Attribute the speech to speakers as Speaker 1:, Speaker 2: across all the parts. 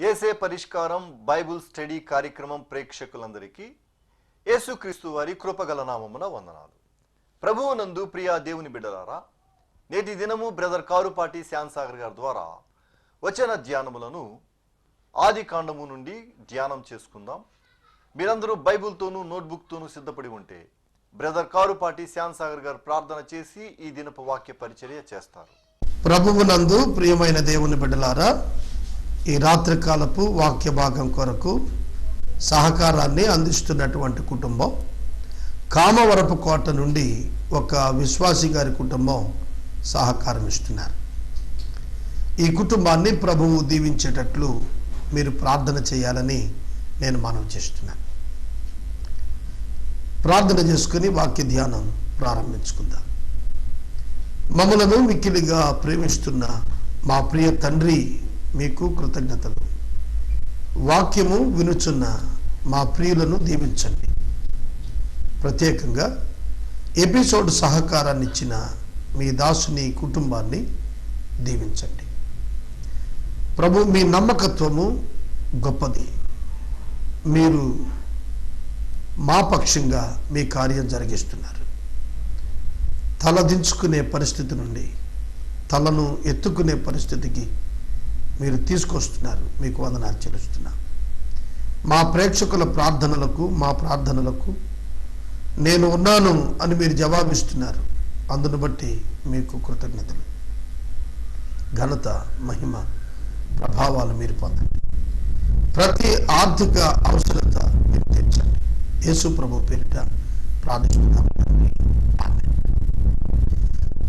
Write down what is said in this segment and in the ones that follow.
Speaker 1: ఏసే పరిష్కారం Bible study కార్యక్రమం ప్రేక్షకులందరికీ యేసుక్రీస్తు వారి కృపగల నామమున వందనాలు. ప్రభువు నందు ప్రియా దేవుని బిడ్డలారా నేటి దినము బ్రదర్ కారుపాటి శ్యామ్ సాగర్ గారి ద్వారా వచన ధ్యానములను ఆది కాండము నుండి ధ్యానం చేసుకుందాం. మీరందరూ బైబిల్తోనూ నోట్బుక్తోనూ సిద్ధపడి ఉంటే బ్రదర్ కారుపాటి శ్యామ్ సాగర్ గారు ప్రార్థన చేసి ఈ దినపు వాక్య పరిచర్య చేస్తారు.
Speaker 2: ప్రభువునందు ప్రియమైన దేవుని బిడ్డలారా ఈ రాత్రికాలపు వాక్య భాగం కొరకు సహకారాన్ని అందిస్తున్నటువంటి కుటుంబం. కామవరపు కోట నుండి ఒక విశ్వాసి గారి కుటుంబం సహకారం ఇస్తున్నారు. ఈ కుటుంబాన్ని ప్రభువు దీవించేటట్లు మీరు ప్రార్థన చేయాలని నేను మనవి చేస్తున్నాను. ప్రార్థన చేసుకుని వాక్య ధ్యానం ప్రారంభించుకుందాం. మమ్మలను మిక్కిలిగా ప్రేమిస్తున్న మా ప్రియ తండ్రి మీకు కృతజ్ఞతలు. వాక్యము వినుచున్న మా ప్రియులను దీవించండి. ప్రత్యేకంగా ఎపిసోడ్ సహకారాన్ని ఇచ్చిన మీ దాసుని కుటుంబాన్ని దీవించండి. ప్రభు మీ నమ్మకత్వము గొప్పది. మీరు మా పక్షంగా మీ కార్యం జరిగిస్తున్నారు. తలదించుకునే పరిస్థితి నుండి తలను ఎత్తుకునే పరిస్థితికి మీరు తీసుకొస్తున్నారు. మీకు వందనాలు చెల్లిస్తున్నా. మా ప్రేక్షకుల ప్రార్థనలకు మా ప్రార్థనలకు నేను ఉన్నాను అని మీరు జవాబిస్తున్నారు. అందును బట్టి మీకు కృతజ్ఞతలు. ఘనత మహిమ ప్రభావాలు మీరు పొందండి ప్రతి ఆర్థిక అవసరత మీరు తెచ్చండి యేసు ప్రభు పేరిట ప్రార్థిస్తున్నాం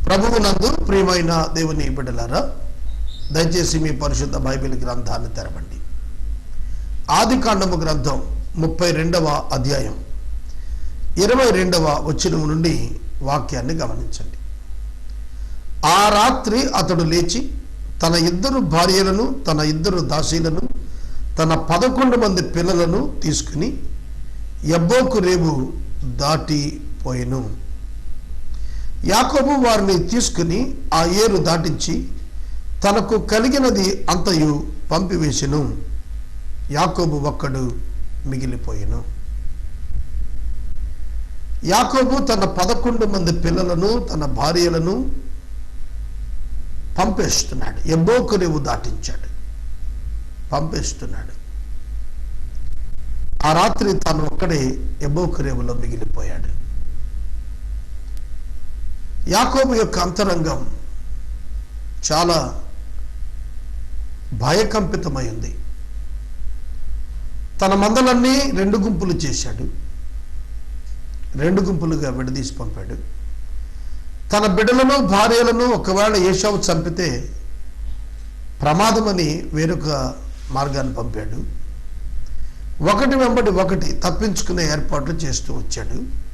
Speaker 2: ప్రభువు నందు ప్రియమైన దేవుని బిడ్డలారా దయచేసి మీ పరిశుద్ధ బైబిల్ గ్రంథాన్ని తెరవండి. ఆది కాండము గ్రంథం ముప్పై రెండవ అధ్యాయం ఇరవై రెండవ వచనం నుండి వాక్యాన్ని గమనించండి. ఆ రాత్రి అతడు లేచి తన ఇద్దరు భార్యలను తన ఇద్దరు దాసీలను తన పదకొండు మంది పిల్లలను తీసుకుని ఎబ్బోకు రేవు దాటిపోయెను. యాకోబు వారిని తీసుకుని ఆ ఏరు దాటించి తనకు కలిగినది అంతయు పంపివేసెను యాకోబు ఒక్కడు మిగిలిపోయెను. యాకోబు తన పదకొండు మంది పిల్లలను తన భార్యలను పంపేస్తున్నాడు. ఎబ్బోకు రేవు దాటించాడు. పంపేస్తున్నాడు. ఆ రాత్రి తాను ఒక్కడే ఎబ్బోకు రేవులో మిగిలిపోయాడు. యాకోబు యొక్క అంతరంగం చాలా భయకంపితమై ఉంది తన మందలన్నీ రెండు గుంపులు చేశాడు. రెండు గుంపులుగా విడదీసి పంపాడు. తన బిడ్డలను భార్యలను ఒకవేళ ఏషావు చంపితే ప్రమాదమని వేరొక మార్గాన్ని పంపాడు. ఒకటి వెంబడి ఒకటి తప్పించుకునే ఏర్పాట్లు చేస్తూ వచ్చాడు.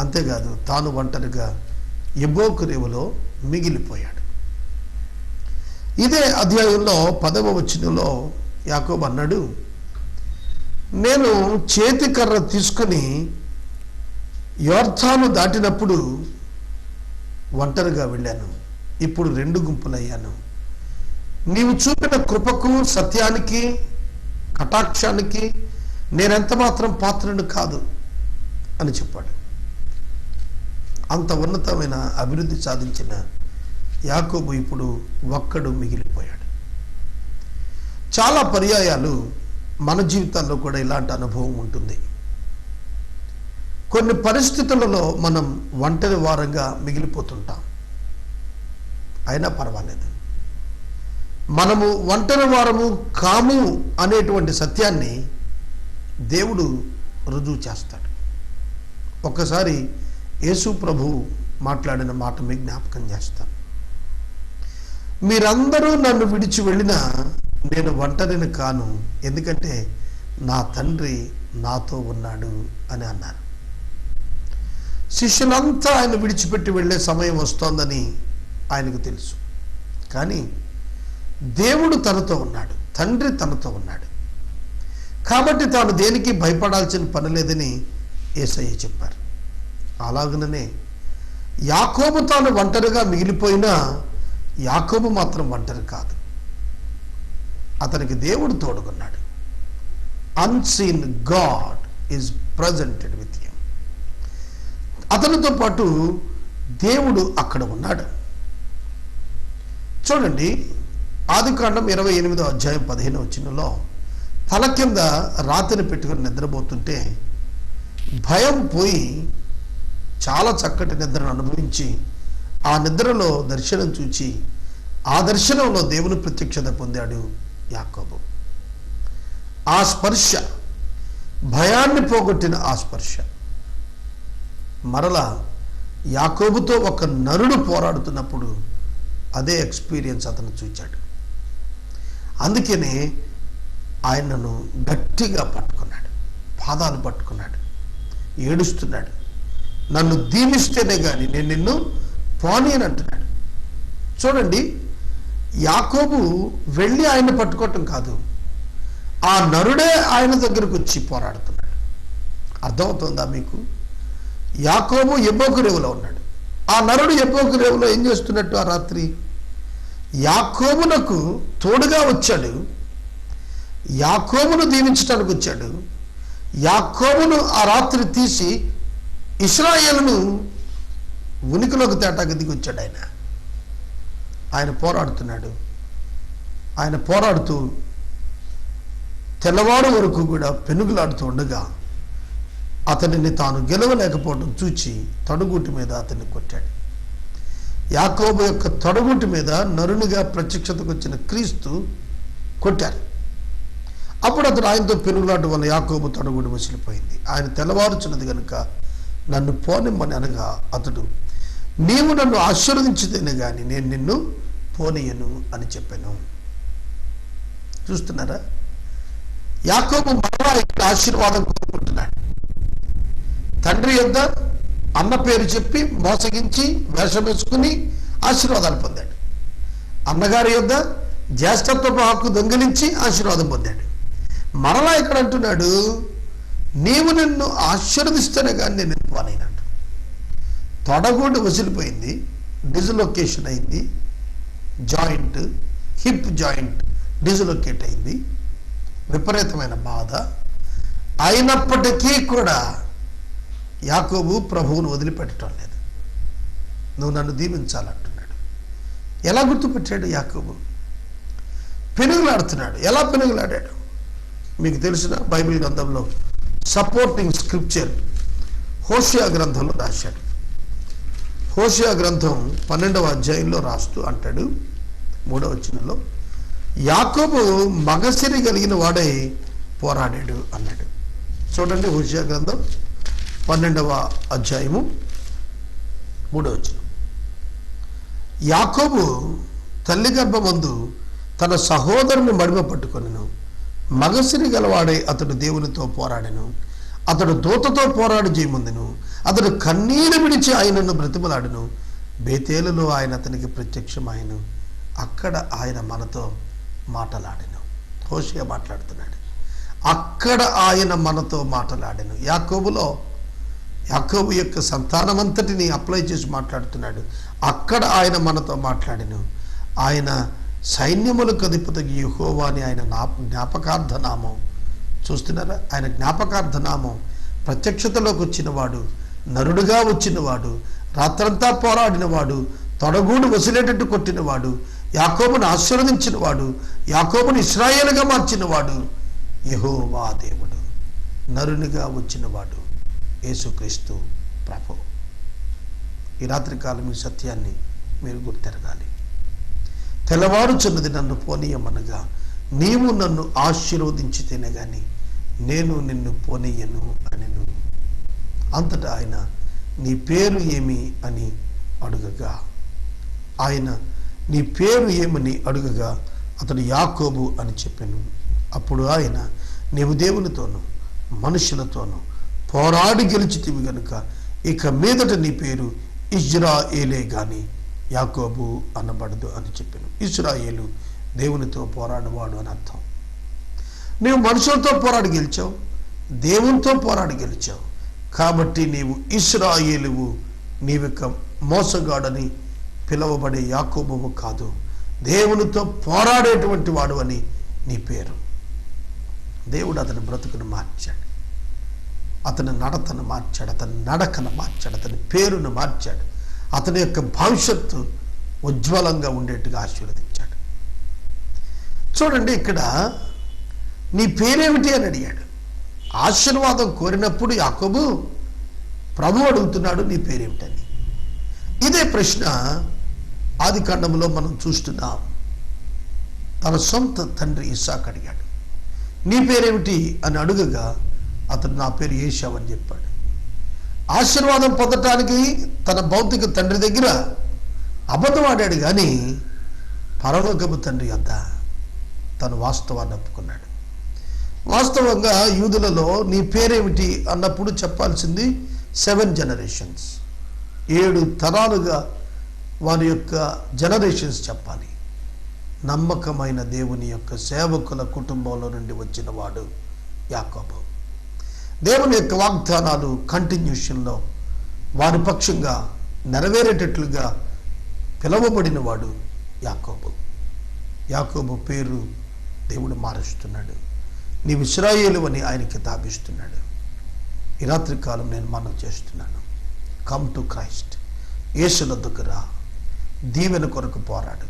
Speaker 2: అంతేకాదు తాను ఒంటరిగా ఎబోకు రేవులో మిగిలిపోయాడు. ఇదే అధ్యాయంలో పదవ వచనంలో యాకోబ్ అన్నాడు నేను చేతి కర్ర తీసుకుని యోర్థాను దాటినప్పుడు ఒంటరిగా వెళ్ళాను. ఇప్పుడు రెండు గుంపులయ్యాను. నీవు చూపిన కృపకు సత్యానికి కటాక్షానికి నేనెంత మాత్రం పాత్రను కాదు అని చెప్పాడు. అంత ఉన్నతమైన అభివృద్ధి సాధించిన యాకోబు ఇప్పుడు ఒక్కడు మిగిలిపోయాడు. చాలా పర్యాయాలు మన జీవితాల్లో కూడా ఇలాంటి అనుభవం ఉంటుంది. కొన్ని పరిస్థితులలో మనం ఒంటరి వారంగా మిగిలిపోతుంటాం. అయినా పర్వాలేదు. మనము ఒంటరి వారము కాము అనేటువంటి సత్యాన్ని దేవుడు రుజువు చేస్తాడు. ఒక్కసారి యేసు ప్రభు మాట్లాడిన మాట మీ జ్ఞాపకం చేస్తాను. మీరందరూ నన్ను విడిచి వెళ్ళినా నేను ఒంటరిని కాను. ఎందుకంటే నా తండ్రి నాతో ఉన్నాడు అని అన్నారు. శిష్యులంతా ఆయన విడిచిపెట్టి వెళ్ళే సమయం వస్తోందని ఆయనకు తెలుసు. కానీ దేవుడు తనతో ఉన్నాడు. తండ్రి తనతో ఉన్నాడు. కాబట్టి తాను దేనికి భయపడాల్సిన పని లేదని ఏసయ్య చెప్పారు. అలాగనే యాకోబు తాను ఒంటరిగా మిగిలిపోయినా యాకోబు మాత్రం ఒంటరి కాదు. అతనికి దేవుడు తోడుకున్నాడు. Unseen God is presented with you అతనితో పాటు దేవుడు అక్కడ ఉన్నాడు. చూడండి ఆదికాండం ఇరవై ఎనిమిదో అధ్యాయం పదిహేను వచ్చినలో తల కింద రాతిని పెట్టుకుని నిద్రపోతుంటే భయం పోయి చాలా చక్కటి నిద్రను అనుభవించి ఆ నిద్రలో దర్శనం చూచి ఆ దర్శనంలో దేవుని ప్రత్యక్షత పొందాడు యాకోబు. ఆ స్పర్శ భయాన్ని పోగొట్టిన ఆ స్పర్శ. మరలా యాకోబుతో ఒక నరుడు పోరాడుతున్నప్పుడు అదే ఎక్స్పీరియన్స్ అతను చూచాడు. అందుకనే ఆయనను గట్టిగా పట్టుకున్నాడు పాదాలు పట్టుకున్నాడు ఏడుస్తున్నాడు. నన్ను దీవిస్తేనే కానీ నేను నిన్ను పోనీ అని అంటున్నాడు. చూడండి యాకోబు వెళ్ళి ఆయన పట్టుకోవటం కాదు ఆ నరుడే ఆయన దగ్గరకు వచ్చి పోరాడుతున్నాడు. అర్థమవుతుందా మీకు? యాకోబు ఎబ్బోకు రేవులో ఉన్నాడు. ఆ నరుడు ఎబ్బోకు రేవులో ఏం చేస్తున్నట్టు ఆ రాత్రి? యాకోబునకు తోడుగా వచ్చాడు. యాకోబును దీవించడానికి వచ్చాడు. యాకోబును ఆ రాత్రి తీసి ఇస్రాయేలును ఉనికిలోకి తేటాకి దిగి వచ్చాడు ఆయన. ఆయన పోరాడుతున్నాడు. ఆయన పోరాడుతూ తెల్లవారు వరకు కూడా పెనుగులాడుతూ ఉండగా అతనిని తాను గెలవలేకపోవడం చూచి తడుగుటి మీద అతన్ని కొట్టాడు. యాకోబు యొక్క తొడగుటి మీద నరునిగా ప్రత్యక్షతకు వచ్చిన క్రీస్తు కొట్టారు. అప్పుడు అతను ఆయనతో పెనుగులాట వల్ల యాకోబు తొడగుడి మసిలిపోయింది. ఆయన తెల్లవారుచున్నది కనుక నన్ను పోనిమ్మని అనగా అతడు నీవు నన్ను ఆశీర్వదించితేనే కానీ నేను నిన్ను పోనీయను అని చెప్పాను. చూస్తున్నారా? యాకోబు మరలా ఇక్కడ ఆశీర్వాదం కోరుకుంటున్నాడు. తండ్రి యొద్ద అన్న పేరు చెప్పి మోసగించి వేషం వేసుకుని ఆశీర్వాదాలు పొందాడు. అన్నగారి యొద్ద జ్యేష్ఠత్వపు హక్కు దొంగిలించి ఆశీర్వాదం పొందాడు. మరలా ఇక్కడ అంటున్నాడు నీవు నిన్ను ఆశీర్వదిస్తేనే కానీ నేను నిన్ను తొడగోడు వసిలిపోయింది డిజలొకేషన్ అయింది జాయింట్ హిప్ జాయింట్ డిజలొకేట్ అయింది విపరీతమైన బాధ. అయినప్పటికీ కూడా యాకోబు ప్రభువును వదిలిపెట్టడం లేదు. నువ్వు నన్ను దీవించాలంటున్నాడు. ఎలా గుర్తుపెట్టాడు యాకోబు? పెనుగులాడుతున్నాడు. ఎలా పెనుగులాడాడు? మీకు తెలిసిన బైబిల్ గ్రంథంలో సపోర్టింగ్ స్క్రిప్చర్ హోషియా గ్రంథంలో రాశాడు. హోషియా గ్రంథం పన్నెండవ అధ్యాయంలో రాస్తూ అంటాడు మూడవ వచనంలో యాకోబు మగసిరి కలిగిన వాడై పోరాడాడు అన్నాడు. చూడండి హోషియా గ్రంథం పన్నెండవ అధ్యాయము మూడవ వచనం. యాకోబు తల్లి గర్భమందు తన సహోదరుని మడిమ పట్టుకొనెను. మగసిరి గలవాడై అతడు దేవునితో పోరాడెను. అతడు దూతతో పోరాడు చేయముందెను అతడు కన్నీరు విడిచి ఆయనను బ్రతిమలాడును. బేతేలులో ఆయన అతనికి ప్రత్యక్షమాయను. అక్కడ ఆయన మనతో మాటలాడెను. హోషియా మాట్లాడుతున్నాడు. అక్కడ ఆయన మనతో మాటలాడెను. యాకోబులో యాకోబు యొక్క సంతానమంతటిని అప్లై చేసి మాట్లాడుతున్నాడు. అక్కడ ఆయన మనతో మాట్లాడెను. ఆయన సైన్యములకు అధిపతికి యుహోవా అని ఆయన నా జ్ఞాపకార్థ నామం చూస్తున్నారా? ఆయన జ్ఞాపకార్థ నామం ప్రత్యక్షతలోకి వచ్చినవాడు నరుడుగా వచ్చినవాడు రాత్రంతా పోరాడినవాడు తొడగూడు వసిలేటట్టు కొట్టినవాడు యాకోబును ఆశీర్వదించినవాడు యాకోబును ఇస్రాయేలుగా మార్చినవాడు యహోవా దేవుడు. నరునిగా వచ్చినవాడు యేసుక్రీస్తు ప్రభు. ఈ రాత్రికాలం ఈ సత్యాన్ని మీరు గుర్తెరగాలి. తెల్లవారుచున్నది నన్ను పోనీయమనగా నీవు నన్ను ఆశీర్వదించితేనే కానీ నేను నిన్ను పోనీయను అని అంతటా ఆయన నీ పేరు ఏమి అని అడుగగా. ఆయన నీ పేరు ఏమని అడుగగా అతడు యాకోబు అని చెప్పాను. అప్పుడు ఆయన నీవు దేవునితోనూ మనుషులతోనూ పోరాడి గెలిచితివి గనుక ఇక మీదట నీ పేరు ఇజ్రాయేలే గాని యాకోబు అనబడదు అని చెప్పాను. ఇజ్రాయేలు దేవునితో పోరాడవాడు అని అర్థం. నువ్వు మనుషులతో పోరాడి గెలిచావు దేవునితో పోరాడి గెలిచావు కాబట్టి నీవు ఇస్రాయేలువు నీవిక మోసగాడని పిలువబడే యాకోబము కాదు. దేవునితో పోరాడేటువంటి వాడు అని నీ పేరు. దేవుడు అతని బ్రతుకును మార్చాడు. అతని నడతను మార్చాడు అతని నడకను మార్చాడు అతని పేరును మార్చాడు. అతని యొక్క భవిష్యత్తు ఉజ్వలంగా ఉండేట్టుగా ఆశీర్వదించాడు. చూడండి ఇక్కడ నీ పేరేమిటి అని అడిగాడు. ఆశీర్వాదం కోరినప్పుడు యాకోబు ప్రభు అడుగుతున్నాడు నీ పేరేమిటని? ఇదే ప్రశ్న ఆది కాండంలో మనం చూస్తున్నాం. తన సొంత తండ్రి ఇసాక్ అడిగాడు నీ పేరేమిటి? అని అడుగగా అతను నా పేరు ఏషావ్ అని చెప్పాడు. ఆశీర్వాదం పొందటానికి తన భౌతిక తండ్రి దగ్గర అబద్ధం ఆడాడు కానీ పరలోకపు తండ్రి అంతా తను వాస్తవాన్ని ఒప్పుకున్నాడు. వాస్తవంగా యూదులలో నీ పేరేమిటి అన్నప్పుడు చెప్పాల్సింది సెవెన్ జనరేషన్స్. ఏడు తరాలుగా వారి యొక్క జనరేషన్స్ చెప్పాలి. నమ్మకమైన దేవుని యొక్క సేవకుల కుటుంబంలో నుండి వచ్చిన వాడు యాకోబు. దేవుని యొక్క వాగ్దానాలు కంటిన్యూషన్లో వారి పక్షంగా నెరవేరేటట్లుగా పిలవబడినవాడు యాకోబు. యాకోబు పేరు దేవుడు మారుస్తున్నాడు. నీవు ఇస్రాయేలు అని ఆయనకి తాపిస్తున్నాడు ఈ రాత్రి కాలం నేను మనం చేస్తున్నాను. కమ్ టు క్రైస్ట్ యేసునద్దుకు రా. దీవెన కొరకు పోరాడు.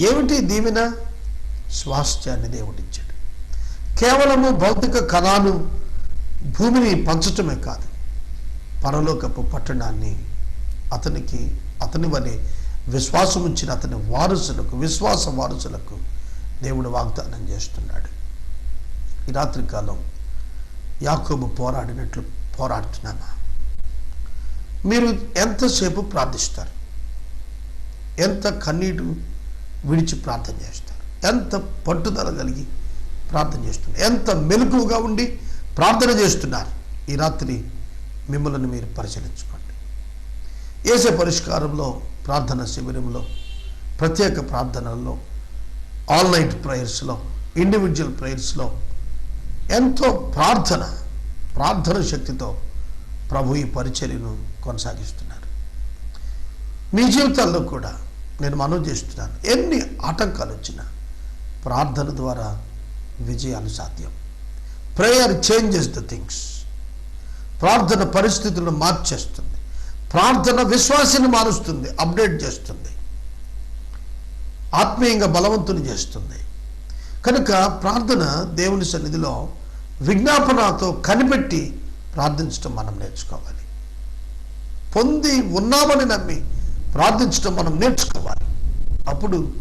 Speaker 2: ఏమిటి దీవెన? స్వాస్థ్యాన్ని దేవుడిచ్చాడు. కేవలము భౌతిక కణాలు భూమిని పంచటమే కాదు పరలోకపు పట్టణాన్ని అతనికి అతని వలె విశ్వాసం ఉంచిన అతని వారసులకు విశ్వాస వారసులకు దేవుడు వాగ్దానం చేస్తున్నాడు. ఈ రాత్రికాలం యాకోబు పోరాడినట్లు పోరాడుతున్నామా? మీరు ఎంతసేపు ప్రార్థిస్తారు? ఎంత కన్నీటి విడిచి ప్రార్థన చేస్తారు? ఎంత పట్టుదల కలిగి ప్రార్థన చేస్తున్నారు? ఎంత మెలకువగా ఉండి ప్రార్థన చేస్తున్నారు? ఈ రాత్రి మిమ్మల్ని మీరు పరిశీలించుకోండి. ఏసే పరిష్కారంలో ప్రార్థన శిబిరంలో ప్రత్యేక ప్రార్థనల్లో ఆల్ నైట్ ప్రేయర్స్లో ఇండివిజువల్ ప్రేయర్స్లో ఎంతో ప్రార్థన ప్రార్థన శక్తితో ప్రభు ఈ పరిచర్యను కొనసాగిస్తున్నారు. మీ జీవితాల్లో కూడా నేను మనం చేస్తున్నాను ఎన్ని ఆటంకాలు వచ్చినా ప్రార్థన ద్వారా విజయాలు సాధ్యం. ప్రేయర్ చేంజెస్ ద థింగ్స్ ప్రార్థన పరిస్థితులను మార్చేస్తుంది. ప్రార్థన విశ్వాసాన్ని మారుస్తుంది అప్డేట్ చేస్తుంది. ఆత్మీయంగా బలవంతుని చేస్తుంది. కనుక ప్రార్థన దేవుని సన్నిధిలో విజ్ఞాపనతో కనిపెట్టి ప్రార్థించడం మనం నేర్చుకోవాలి. పొంది ఉన్నామని నమ్మి ప్రార్థించడం మనం నేర్చుకోవాలి. అప్పుడు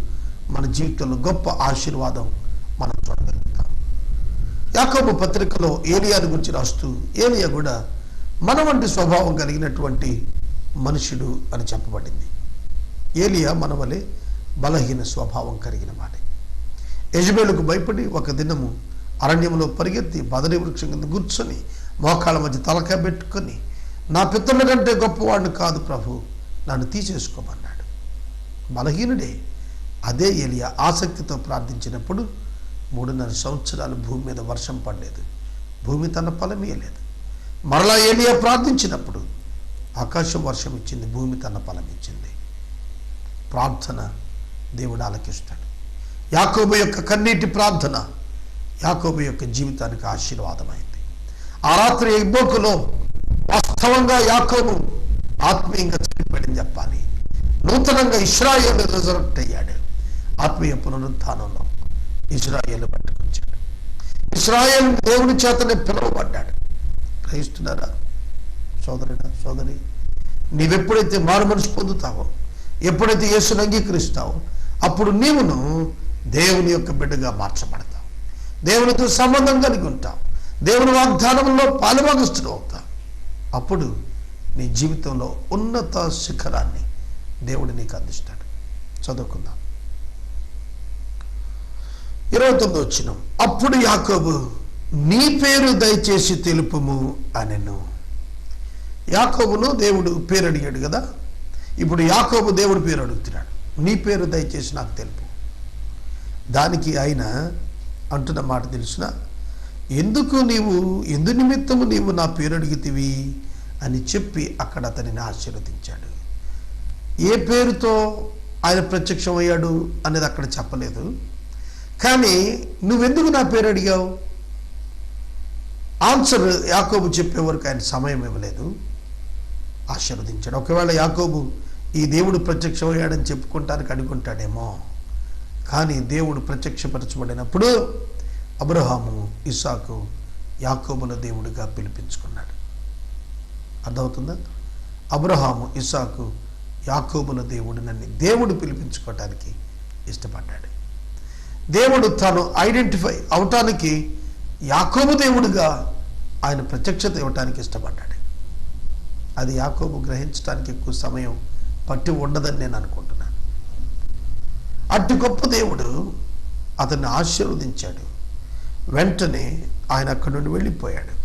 Speaker 2: మన జీవితంలో గొప్ప ఆశీర్వాదం మనం చూడగలుగుతాం. యాకోబు పత్రికలో ఏలియాని గురించి రాస్తూ ఏలియా కూడా మన వంటి స్వభావం కలిగినటువంటి మనుషుడు అని చెప్పబడింది. ఏలియా మన వలె బలహీన స్వభావం కలిగిన వాడే. యజబేలుకు భయపడి ఒక దినము అరణ్యంలో పరిగెత్తి బదరి వృక్షం కింద కూర్చొని మోకాళ్ళ మధ్య తలకాయ పెట్టుకొని నా పితరుల కంటే గొప్పవాడిని కాదు ప్రభు నన్ను తీసేసుకోమన్నాడు. బలహీనుడే అదే ఏలియా ఆసక్తితో ప్రార్థించినప్పుడు మూడున్నర సంవత్సరాలు భూమి మీద వర్షం పడలేదు. భూమి తన ఫలమీయలేదు మరలా ఏలియా ప్రార్థించినప్పుడు ఆకాశం వర్షం ఇచ్చింది భూమి తన ఫలం ఇచ్చింది ప్రార్థన దేవుడు ఆలకిస్తాడు. యాకోబు యొక్క కన్నీటి ప్రార్థన యాకోబు యొక్క జీవితానికి ఆశీర్వాదమైంది. ఆ రాత్రి ఇబ్బోకులో వాస్తవంగా యాకోబు ఆత్మీయంగా చనిపోయాడని చెప్పాలి. నూతనంగా ఇస్రాయేల్ రిజర్వ్ అయ్యాడు. ఆత్మీయ పునరుత్థానంలో ఇస్రాయేల్ పట్టుకొచ్చాడు. ఇస్రాయేల్ దేవుని చేతనే పిలువబడ్డాడు. గ్రహిస్తున్నారా సోదరుడా సోదరి నీవెప్పుడైతే మారు మనసు పొందుతావో ఎప్పుడైతే యేసును అంగీకరిస్తావో అప్పుడు నీవును దేవుని యొక్క బిడ్డగా మార్చబడతాం. దేవునితో సంబంధం కలిగి ఉంటాం. దేవుని వాగ్దానంలో పాలుభాగస్తుడు అవుతాం. అప్పుడు నీ జీవితంలో ఉన్నత శిఖరాన్ని దేవుడు నీకు అందిస్తాడు. చదువుకుందాం. ఇరవై తొమ్మిది వచ్చిన అప్పుడు యాకోబు నీ పేరు దయచేసి తెలుపుము అనెను. యాకోబును దేవుడు పేరు అడిగాడు కదా? ఇప్పుడు యాకోబు దేవుడు పేరు అడుగుతున్నాడు. నీ పేరు దయచేసి నాకు తెలుపు. దానికి ఆయన అంటున్న మాట తెలిసిన? ఎందుకు నీవు ఎందు నిమిత్తము నీవు నా పేరు అడిగితివి? అని చెప్పి అక్కడ అతనిని ఆశీర్వదించాడు. ఏ పేరుతో ఆయన ప్రత్యక్షమయ్యాడు అనేది అక్కడ చెప్పలేదు. కానీ నువ్వెందుకు నా పేరు అడిగావు? ఆన్సర్ యాకోబు చెప్పే వరకు ఆయన సమయం ఇవ్వలేదు. ఆశీర్వదించాడు. ఒకవేళ యాకోబు ఈ దేవుడు ప్రత్యక్షమయ్యాడని చెప్పుకుంటానికి అనుకుంటాడేమో. కానీ దేవుడు ప్రత్యక్షపరచబడినప్పుడు అబ్రహాము ఇసాకు యాకోబుల దేవుడిగా పిలిపించుకున్నాడు. అర్థమవుతుందా? అబ్రహాము ఇసాకు యాకోబుల నన్ను దేవుడు పిలిపించుకోవటానికి ఇష్టపడ్డాడు. దేవుడు తాను ఐడెంటిఫై అవటానికి యాకోబు దేవుడిగా ఆయన ప్రత్యక్షత ఇవ్వటానికి ఇష్టపడ్డాడు. అది యాకోబు గ్రహించడానికి ఎక్కువ సమయం పట్టి ఉండదని నేను అనుకుంటున్నాను. అట్టి గొప్ప దేవుడు అతన్ని ఆశీర్వదించాడు. వెంటనే ఆయన అక్కడి నుండి వెళ్ళిపోయాడు.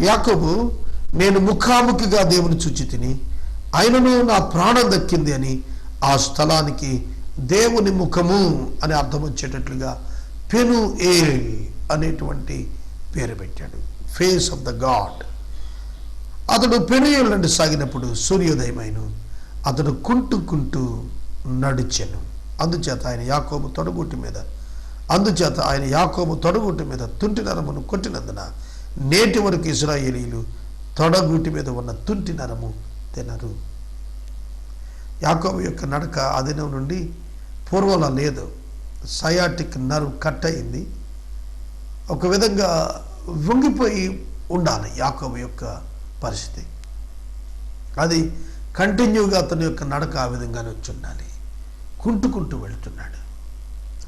Speaker 2: యాకబు నేను ముఖాముఖిగా దేవుని చూచి తిని ఆయనను నా ప్రాణం దక్కింది అని ఆ స్థలానికి దేవుని ముఖము అని అర్థం వచ్చేటట్లుగా పెను ఏ అనేటువంటి పేరు పెట్టాడు. ఫేస్ ఆఫ్ ద గాడ్ అతడు పెనుయేళ్ళ నుండి సాగినప్పుడు సూర్యోదయమైన. అతడు కుంటూ కుంటూ నడిచెను. అందుచేత ఆయన యాకోబు తొడగుటి మీద అందుచేత ఆయన యాకోబు తొడగుటి మీద తుంటి నరమును కొట్టినందున నేటి వరకు ఇస్రాయేలీలు తొడగుటి మీద ఉన్న తుంటి నరము తినరు. యాకోబు యొక్క నడక ఆ దినం నుండి పూర్వంలో లేదు. సయాటిక్ నర్వ్ కట్ అయింది. ఒక విధంగా వంగిపోయి ఉండాలి యాకోబు యొక్క పరిస్థితి. అది కంటిన్యూగా అతని యొక్క నడక ఆ విధంగానే వచ్చి ఉండాలి. కుంటుకుంటూ వెళుతున్నాడు.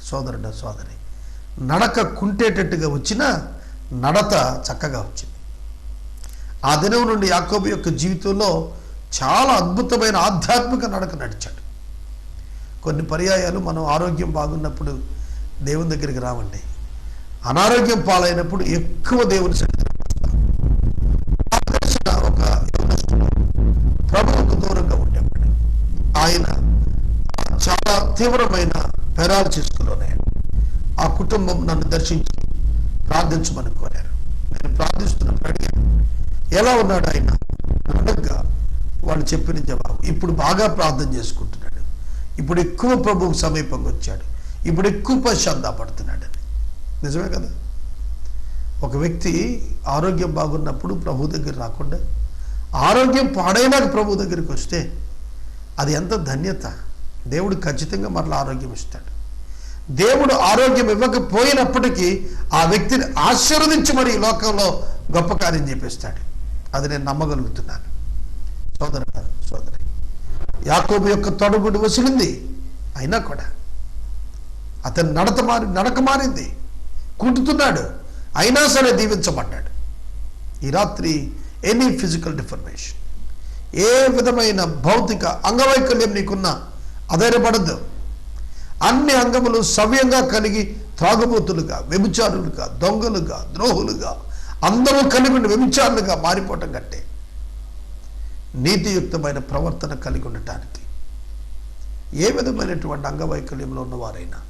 Speaker 2: సోదరుడ సోదరి నడక కుంటేటట్టుగా వచ్చిన నడత చక్కగా వచ్చింది. ఆ దినం నుండి యాకోబు యొక్క జీవితంలో చాలా అద్భుతమైన ఆధ్యాత్మిక నడక నడిచాడు. కొన్ని పర్యాయాలు మనం ఆరోగ్యం బాగున్నప్పుడు దేవుని దగ్గరికి రావండి. అనారోగ్యం పాలైనప్పుడు ఎక్కువ దేవుని ఒక ప్రభువుకు దూరంగా ఉండేవాడు. ఆయన చాలా తీవ్రమైన పెరాలసిస్కు లోనయ్యాడు ఆ కుటుంబం నన్ను దర్శించి ప్రార్థించమని కోరారు. నేను ప్రార్థిస్తున్నప్పుడు అడిగాను ఎలా ఉన్నాడు ఆయన? అనగా వాళ్ళు చెప్పిన జవాబు ఇప్పుడు బాగా ప్రార్థన చేసుకుంటున్నాడు. ఇప్పుడు ఎక్కువ ప్రభువుకు సమీపంగా వచ్చాడు. ఇప్పుడు ఎక్కువ పశ్చాత్తాపడుతున్నాడు నిజమే కదా? ఒక వ్యక్తి ఆరోగ్యం బాగున్నప్పుడు ప్రభు దగ్గర రాకుండా ఆరోగ్యం పాడైనాక ప్రభు దగ్గరికి వస్తే అది ఎంత ధన్యత. దేవుడు ఖచ్చితంగా మరలా ఆరోగ్యం ఇస్తాడు. దేవుడు ఆరోగ్యం ఇవ్వకపోయినప్పటికీ ఆ వ్యక్తిని ఆశీర్వదించి మరి ఈ లోకంలో గొప్ప కార్యం చేపిస్తాడు. అది నేను నమ్మగలుగుతున్నాను. సోదర సోదరి యాకోబు యొక్క తొడగుడు వసిలింది. అయినా కూడా అతని నడత మారి నడక మారింది. కుంటుతున్నాడు. అయినా సరే దీవించబడ్డాడు. ఈ రాత్రి ఎనీ ఫిజికల్ డిఫర్మేషన్ ఏ విధమైన భౌతిక అంగవైకల్యం నీకున్నా అధైర్యపడద్దు. అన్ని అంగములు సవ్యంగా కలిగి త్రాగుబోతులుగా వ్యభిచారులుగా దొంగలుగా ద్రోహులుగా అందరూ కలిగి వ్యభిచారులుగా మారిపోవటం కంటే నీతియుక్తమైన ప్రవర్తన కలిగి ఉండటానికి ఏ విధమైనటువంటి అంగవైకల్యంలో ఉన్నవారైనా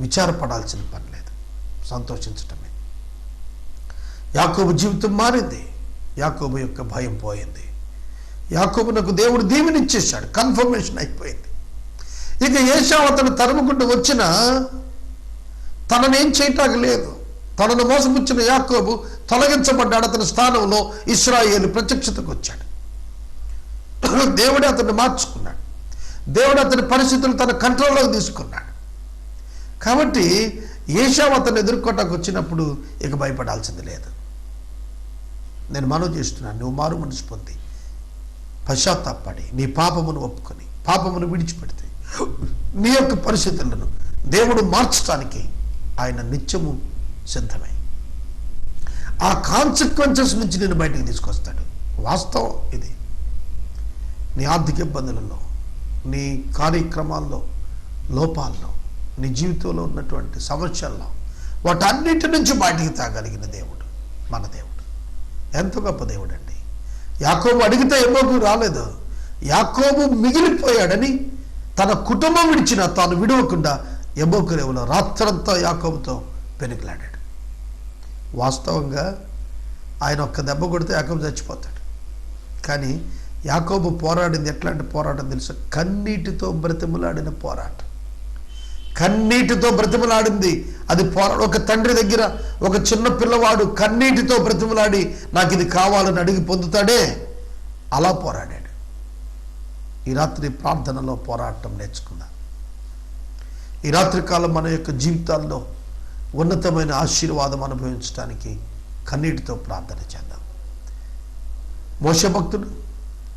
Speaker 2: విచారపడాల్సిన పని లేదు. సంతోషించటమే. యాకోబు జీవితం మారింది. యాకోబు యొక్క భయం పోయింది. యాకోబునకు దేవుడు దీవెనిచ్చేశాడు కన్ఫర్మేషన్ అయిపోయింది. ఇక ఏషావు అతను తరుముకుంటూ వచ్చిన తననేం చేయటానికి లేదు. తనను మోసపుచ్చిన యాకోబు తొలగించబడ్డాడు అతని స్థానంలో ఇస్రాయేలు ప్రత్యక్షతకు వచ్చాడు. దేవుడే అతన్ని మార్చుకున్నాడు. దేవుడు అతని పరిస్థితులు తన కంట్రోల్లోకి తీసుకున్నాడు. కాబట్టి ఏషావు అతను ఎదుర్కోటానికి వచ్చినప్పుడు ఇక భయపడాల్సింది లేదు. నేను మనవి చేస్తున్నాను నువ్వు మారు మనసు పొంది పశ్చాత్తాపడి నీ పాపమును ఒప్పుకొని పాపమును విడిచిపెడితే నీ యొక్క పరిస్థితులను దేవుడు మార్చడానికి ఆయన నిత్యము సిద్ధమై. ఆ కాన్సిక్వెన్సెస్ నుంచి నేను బయటకు తీసుకొస్తాడు. వాస్తవం ఇది. నీ ఆర్థిక ఇబ్బందులలో నీ కార్యక్రమాల్లో లోపాల్లో నీ జీవితంలో ఉన్నటువంటి సమస్యల్లో వాటన్నిటి నుంచి బయటికి తాగలిగిన దేవుడు మన దేవుడు. ఎంత గొప్ప దేవుడు అండి యాకోబు అడిగితే ఎమ్మోకు రాలేదు. యాకోబు మిగిలిపోయాడని తన కుటుంబం విడిచిన తాను విడవకుండా ఎమ్మోకు రాత్రంతా యాకోబుతో పెనుకులాడాడు వాస్తవంగా ఆయన ఒక్క దెబ్బ కొడితే యాకోబు చచ్చిపోతాడు. కానీ యాకోబు పోరాడింది ఎట్లాంటి పోరాటం తెలుసు? కన్నీటితో బ్రతిమలాడిన పోరాటం. కన్నీటితో బ్రతిమలాడింది. అది పోరా ఒక తండ్రి దగ్గర ఒక చిన్న పిల్లవాడు కన్నీటితో బ్రతిమలాడి నాకు ఇది కావాలని అడిగి పొందుతాడే? అలా పోరాడాడు. ఈ రాత్రి ప్రార్థనలో పోరాటం నేర్చుకుందాం ఈ రాత్రి కాలం మన యొక్క జీవితాల్లో ఉన్నతమైన ఆశీర్వాదం అనుభవించడానికి కన్నీటితో ప్రార్థన చేద్దాం. మోసభక్తుడు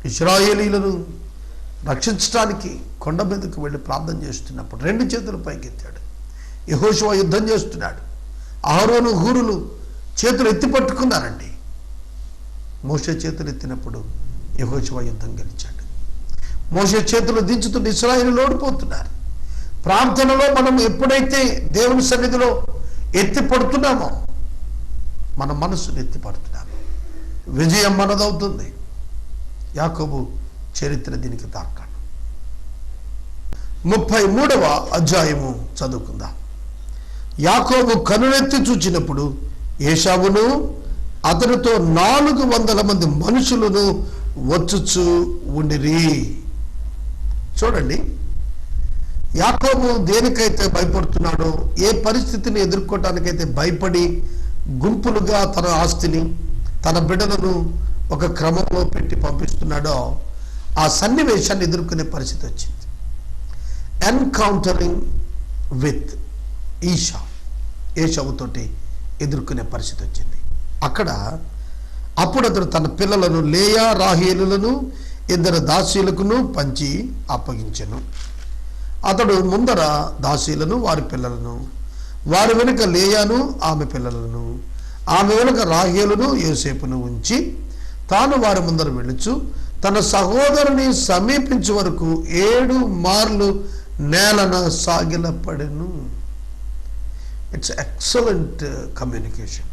Speaker 2: ఇస్రాయేలీలను రక్షించడానికి కొండ మీదకు వెళ్ళి ప్రార్థన చేస్తున్నప్పుడు రెండు చేతులు పైకెత్తాడు. యహోశివ యుద్ధం చేస్తున్నాడు. ఆరోను హూరులు చేతులు ఎత్తి పట్టుకున్నారండి చేతులు ఎత్తినప్పుడు యహోశివ యుద్ధం గెలిచాడు. మోసే చేతులు దించుతున్న ఇస్రాయేలు ఓడిపోతున్నారు ప్రార్థనలో మనం ఎప్పుడైతే దేవుని సన్నిధిలో ఎత్తి పడుతున్నామో మన మనసును ఎత్తి పడుతున్నాము. విజయం మనదవుతుంది. యాకోబు చరిత్ర దీనికి తార్కాణం. ముప్పై మూడవ అధ్యాయము చదువుకుందాం. యాకోబు కనులెత్తి చూచినప్పుడు ఏషావును అతనితో నాలుగు వందల మంది మనుషులను వచ్చుచు ఉండిరి. చూడండి. యాకోబు దేనికైతే భయపడుతున్నాడో ఏ పరిస్థితిని ఎదుర్కోవటానికైతే భయపడి గుంపులుగా తన ఆస్తిని తన బిడ్డలను ఒక క్రమంలో పెట్టి పంపిస్తున్నాడో ఆ సన్నివేశాన్ని ఎదుర్కొనే పరిస్థితి వచ్చింది. ఎన్కౌంటరింగ్ విత్ ఈషా ఏషవుతోటి ఎదుర్కొనే పరిస్థితి వచ్చింది. అక్కడ అప్పుడు అతడు తన పిల్లలను లేయా రాహేలులను ఇద్దరు దాసీలకును పంచి అప్పగించెను. అతడు ముందర దాసీలను వారి పిల్లలను. వారి వెనుక లేయాను ఆమె పిల్లలను. ఆమె వెనుక రాహేలును యోసేపును ఉంచి తాను వారి ముందర వెళ్ళుచు తన సహోదరుని సమీపించే వరకు ఏడు మార్లు నేలన సాగిలపడెను. ఇట్స్ ఎక్సలెంట్ కమ్యూనికేషన్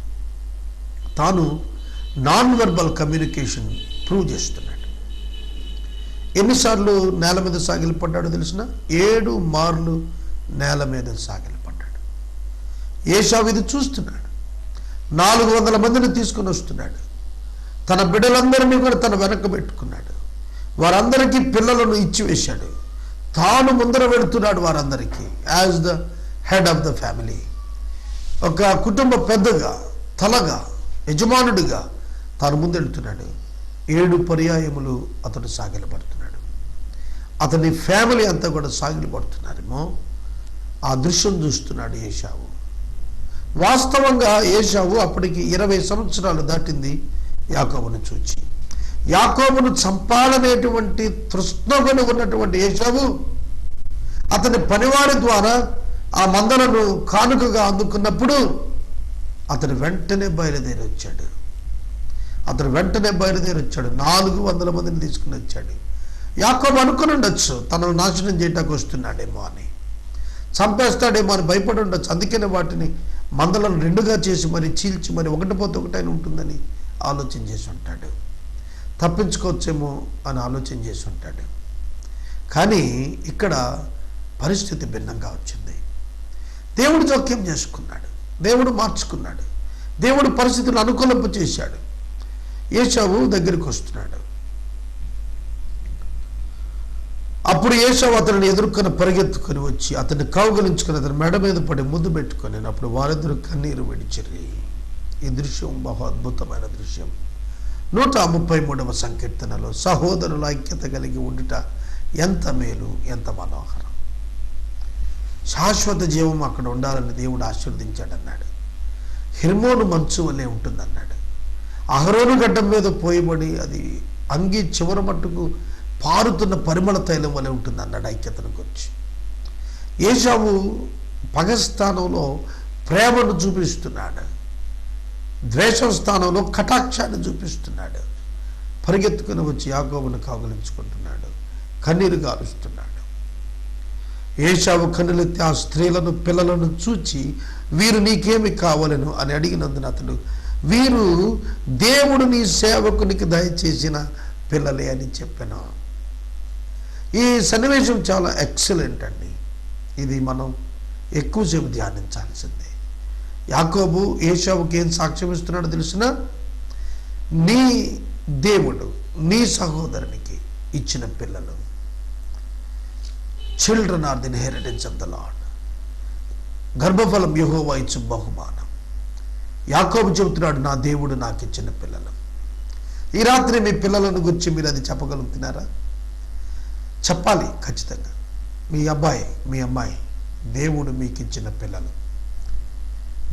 Speaker 2: తాను నాన్ వెర్బల్ కమ్యూనికేషన్ ప్రూవ్ చేస్తున్నాడు. ఎన్నిసార్లు నేల మీద సాగిలపడ్డాడో తెలిసిన? ఏడు మార్లు నేల మీద సాగిలిపడ్డాడు. ఏషావు ఇది చూస్తున్నాడు. నాలుగు వందల మందిని తీసుకుని వస్తున్నాడు. తన బిడ్డలందరినీ కూడా తన వెనక పెట్టుకున్నాడు. వారందరికీ పిల్లలను ఇచ్చివేశాడు తాను ముందర వెళుతున్నాడు వారందరికీ. As the head of the family. ఒక కుటుంబ పెద్దగా తలగా యజమానుడిగా తాను ముందెళ్తున్నాడు. ఏడు పర్యాయములు అతడు సాగిలపడుతున్నాడు. అతని ఫ్యామిలీ అంతా కూడా సాగిలు పడుతున్నారేమో. ఆ దృశ్యం చూస్తున్నాడు ఏషావు. వాస్తవంగా ఏషావు అప్పటికి ఇరవై సంవత్సరాలు దాటింది యాకోబును చూచి. యాకోబును చంపాలనేటువంటి తృష్ణగుని ఉన్నటువంటి ఏషావు అతని పనివారి ద్వారా ఆ మందలను కానుకగా అందుకున్నప్పుడు అతను వెంటనే బయలుదేరి వచ్చాడు అతను వెంటనే బయలుదేరి వచ్చాడు నాలుగు వందల మందిని తీసుకుని వచ్చాడు. యాకోబు అనుకుని ఉండొచ్చు తనను నాశనం చేయటానికి వస్తున్నాడేమో అని. చంపేస్తాడేమో అని భయపడి ఉండొచ్చు. అందుకనే వాటిని మందలను రెండుగా చేసి మరి చీల్చి మరి ఒకటి పోతే ఒకటైన ఉంటుందని ఆలోచన చేసి ఉంటాడు. తప్పించుకోవచ్చేమో అని ఆలోచన చేసి ఉంటాడు. కానీ ఇక్కడ పరిస్థితి భిన్నంగా వచ్చింది. దేవుడు జోక్యం చేసుకున్నాడు. దేవుడు మార్చుకున్నాడు. దేవుడు పరిస్థితులు అనుకూలింప చేశాడు ఏషావు దగ్గరికి వస్తున్నాడు. అప్పుడు ఏషావు అతనిని ఎదుర్కొని పరిగెత్తుకొని వచ్చి అతన్ని కౌగలించుకొని అతని మెడ మీద పడి ముద్దు పెట్టుకొని అప్పుడు వారిద్దరు కన్నీరు విడిచిరి. ఈ దృశ్యం బహు అద్భుతమైన దృశ్యం. నూట ముప్పై మూడవ సంకీర్తనలో సహోదరుల ఐక్యత కలిగి ఉండుట ఎంత మేలు ఎంత మనోహరం. శాశ్వత జీవం అక్కడ ఉండాలని దేవుడు ఆశీర్వదించాడన్నాడు. హిర్మోను మంచు వలె ఉంటుందన్నాడు. అహరోను గడ్డం మీద పోయబడి అది అంగి చివరి మట్టుకు పారుతున్న పరిమళ తైలం వలె ఉంటుంది అన్నాడు ఐక్యతను గురించి. ఏషావు పగ స్థానంలో ప్రేమను చూపిస్తున్నాడు. ద్వేషం స్థానంలో కటాక్షాన్ని చూపిస్తున్నాడు. పరిగెత్తుకుని వచ్చి యాగోబును కాగులించుకుంటున్నాడు కన్నీరు గారుస్తున్నాడు ఏషావు కన్నులెత్తి ఆ స్త్రీలను పిల్లలను చూచి వీరు నీకేమి కావాలను? అని అడిగినందున అతడు వీరు దేవుడు నీ సేవకునికి దయచేసిన పిల్లలే అని చెప్పాను. ఈ సన్నివేశం చాలా ఎక్సలెంట్ అండి. ఇది మనం ఎక్కువసేపు ధ్యానించాల్సిందే. యాకోబు ఏషావుకి ఏం సాక్ష్యం ఇస్తున్నాడో తెలిసిన? నీ దేవుడు నీ సహోదరునికి ఇచ్చిన పిల్లలు. Children are the inheritance of the lord గర్భఫలం యహోవా ఇచ్చు బహుమానం. యాకోబు చెబుతున్నాడు నా దేవుడు నాకు ఇచ్చిన పిల్లలు. ఈ రాత్రి మీ పిల్లలను గురించి మీరు అది చెప్పగలుగుతున్నారా? చెప్పాలి ఖచ్చితంగా. మీ అబ్బాయి మీ అమ్మాయి దేవుడు మీకు ఇచ్చిన పిల్లలు.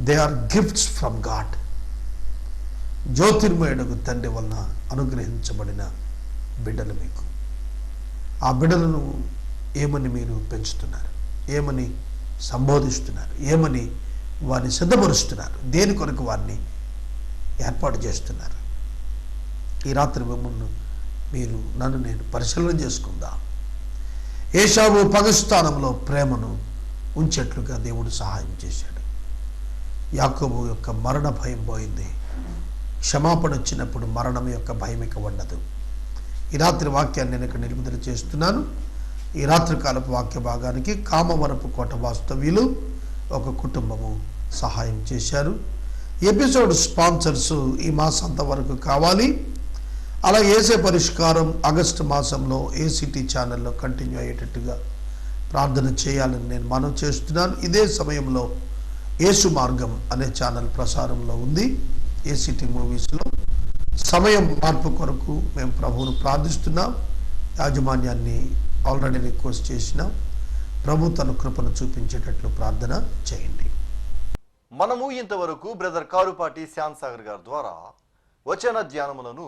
Speaker 2: They are gifts from God జ్యోతిర్మయుడు తండ్రి వలన అనుగ్రహించబడిన బిడ్డలు మీకు. ఆ బిడ్డలను ఏమని మీరు పెంచుతున్నారు? ఏమని సంబోధిస్తున్నారు? ఏమని వారిని సిద్ధపరుస్తున్నారు? దేని కొరకు వారిని ఏర్పాటు చేస్తున్నారు? ఈ రాత్రి మిమ్మల్ని మీరు నన్ను నేను పరిశీలన చేసుకుందాం. ఏషావు పగస్థానంలో ప్రేమను ఉంచేట్లుగా దేవుడు సహాయం చేశాడు. యాకోబు యొక్క మరణ భయం పోయింది. క్షమాపణ వచ్చినప్పుడు మరణం యొక్క భయం ఇక ఉండదు. ఈ రాత్రి వాక్యాన్ని నేను ఇక్కడ నిలుపుదల చేస్తున్నాను. ఈ రాత్రి కాలపు వాక్య భాగానికి కామవరపు కోట వాస్తవ్యులు ఒక కుటుంబము సహాయం చేశారు. ఎపిసోడ్ స్పాన్సర్స్ ఈ మాసంత వరకు కావాలి. అలా ఏసే పరిష్కారం ఆగస్టు మాసంలో ఏసీటీ ఛానల్లో కంటిన్యూ అయ్యేటట్టుగా ప్రార్థన చేయాలని నేను మనం చేస్తున్నాను. ఇదే సమయంలో ఏసు మార్గం అనే ఛానల్ ప్రసారంలో ఉంది. ఏసీటీ మూవీస్లో సమయం మార్పు కొరకు మేము ప్రభువును ప్రార్థిస్తున్నాం. యాజమాన్యాన్ని ఆల్రెడీ రిక్వెస్ట్ చేసినాం. ప్రభు తన కృపను చూపించేటట్లు ప్రార్థన చేయండి.
Speaker 1: మనము ఇంతవరకు బ్రదర్ కారుపాటి శ్యామ్ సాగర్ గారి ద్వారా వచన ధ్యానములను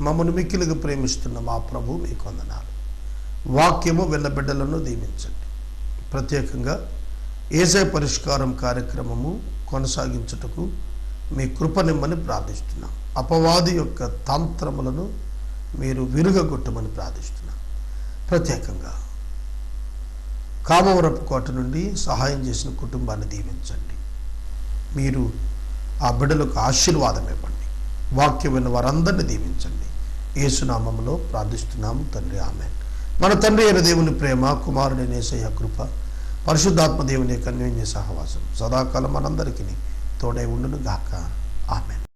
Speaker 2: మమ్మల్ని మిక్కిలుగా ప్రేమిస్తున్న మా ప్రభు మీకు వందనాలు. వాక్యము విన్న బిడ్డలను దీవించండి. ప్రత్యేకంగా ఏసే పరిష్కారం కార్యక్రమము కొనసాగించుటకు మీ కృపనిమ్మని ప్రార్థిస్తున్నాం. అపవాది యొక్క తంత్రములను మీరు విరుగగొట్టమని ప్రార్థిస్తున్నాం. ప్రత్యేకంగా కామవరపు కోట నుండి సహాయం చేసిన కుటుంబాన్ని దీవించండి. మీరు ఆ బిడ్డలకు ఆశీర్వాదం ఇవ్వండి. వాక్యం విన్న వారందరిని దీవించండి. యేసునామంలో ప్రార్థిస్తున్నాము తండ్రి ఆమె మన తండ్రి అయిన దేవుని ప్రేమ కుమారుడి నేసయ్య కృప పరిశుద్ధాత్మ దేవుని యొక్క అన్యోన్య సహవాసం సదాకాలం మనందరికీ తోడై ఉండును గాక ఆమె